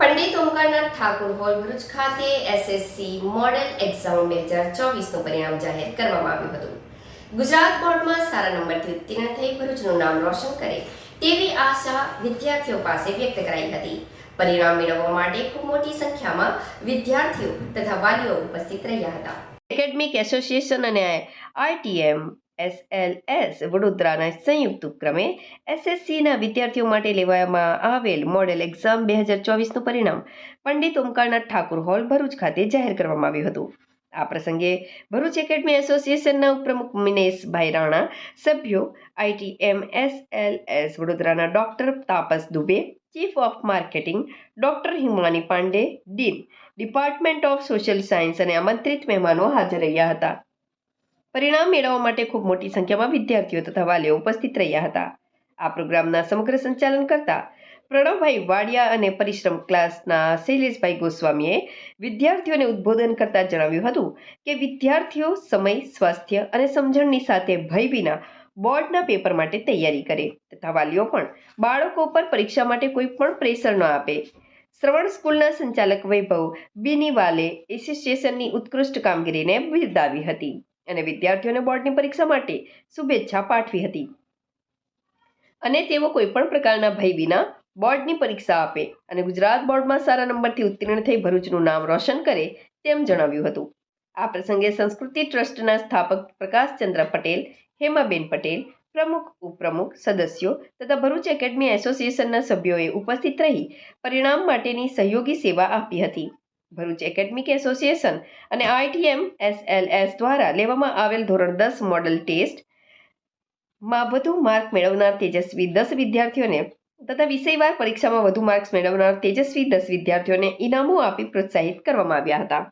Pandit Omkarnath Thakur hall Bharuch ખાતે SSC model exam બે હજાર ચોવીસનું પરિણામ જાહેર કરવામાં આવ્યું હતું. ગુજરાત બોર્ડમાં સારા નંબરથી ઉત્તીર્ણ થઈ ભરૂચનું નામ રોશન કરે તેવી આશા વિદ્યાર્થીઓ પાસે વ્યક્ત કરાઈ હતી. પરિણામ મેળવવા માટે ખૂબ મોટી સંખ્યામાં વિદ્યાર્થીઓ તથા વાલીઓ ઉપસ્થિત રહ્યા હતા. એકેડમિક એસોસિએશન અને આઈટીએમ એસએલએસ વડોદરાના સંયુક્ત ઉપક્રમે એસએસસીના વિદ્યાર્થીઓ માટે લેવામાં આવેલ મોડેલ એક્ઝામ બે હજાર ચોવીસનું પરિણામ પંડિત ઓમકારનાથ ઠાકુર હોલ ભરૂચ ખાતે જાહેર કરવામાં આવ્યું હતું. આ પ્રસંગે ભરૂચ એકેડમી એસોસિએશનના ઉપપ્રમુખ મિનેશભાઈ રાણા સભ્યો આઈટીએમ એસએલએસ વડોદરાના doctor Tapas Dubey chief of marketing doctor Himani Pandey dean department of social science અને આમંત્રિત મહેમાનો હાજર રહ્યા હતા. પરિણામ મેળવવા માટે ખૂબ મોટી સંખ્યામાં વિદ્યાર્થીઓ તથા વાલીઓ ઉપસ્થિત રહ્યા હતા. આ પ્રોગ્રામના સમગ્ર સંચાલન કરતા પ્રણવભાઈ વાડિયા અને પરિશ્રમ ક્લાસના શૈલેષભાઈ ગોસ્વામીએ વિદ્યાર્થીઓને ઉદ્બોધન કરતા જણાવ્યું હતું કે વિદ્યાર્થીઓ સમય, સ્વાસ્થ્ય અને સમજણની સાથે ભય વિના બોર્ડના પેપર માટે તૈયારી કરે તથા વાલીઓ પણ બાળકો પર પરીક્ષા માટે કોઈ પણ પ્રેશર ન આપે. શ્રવણ સ્કૂલના સંચાલક વૈભવ બિનીવાલે એસોસિએશનની ઉત્કૃષ્ટ કામગીરીને બિરદાવી હતી. અને વિદ્યાર્થીઓને બોર્ડની પરીક્ષા માટે શુભેચ્છા પાઠવી હતી. અને તેઓ કોઈપણ પ્રકારના ભય વિના બોર્ડની પરીક્ષા આપે અને ગુજરાત બોર્ડમાં સારા નંબરથી ઉત્તીર્ણ થઈ ભરૂચનું નામ રોશન કરે તેમ જણાવ્યું હતું. આ પ્રસંગે સંસ્કૃતિ ટ્રસ્ટના સ્થાપક પ્રકાશચંદ્ર પટેલ, હેમાબેન પટેલ, પ્રમુખ, ઉપપ્રમુખ, સદસ્યો તથા ભરૂચ એકેડમી એસોસિએશનના સભ્યોએ ઉપસ્થિત રહી પરિણામ માટેની સહયોગી સેવા આપી હતી. ભરૂચ એકેડમિક એસોસિએશન અને આઈટીએમ એસએલએસ દ્વારા લેવામાં આવેલ ધોરણ દસ મોડલ ટેસ્ટમાં વધુ માર્ક મેળવનાર તેજસ્વી દસ વિદ્યાર્થીઓને તથા વિષયવાર પરીક્ષામાં વધુ માર્ક્સ મેળવનાર તેજસ્વી દસ વિદ્યાર્થીઓને ઇનામો આપી પ્રોત્સાહિત કરવામાં આવ્યા હતા.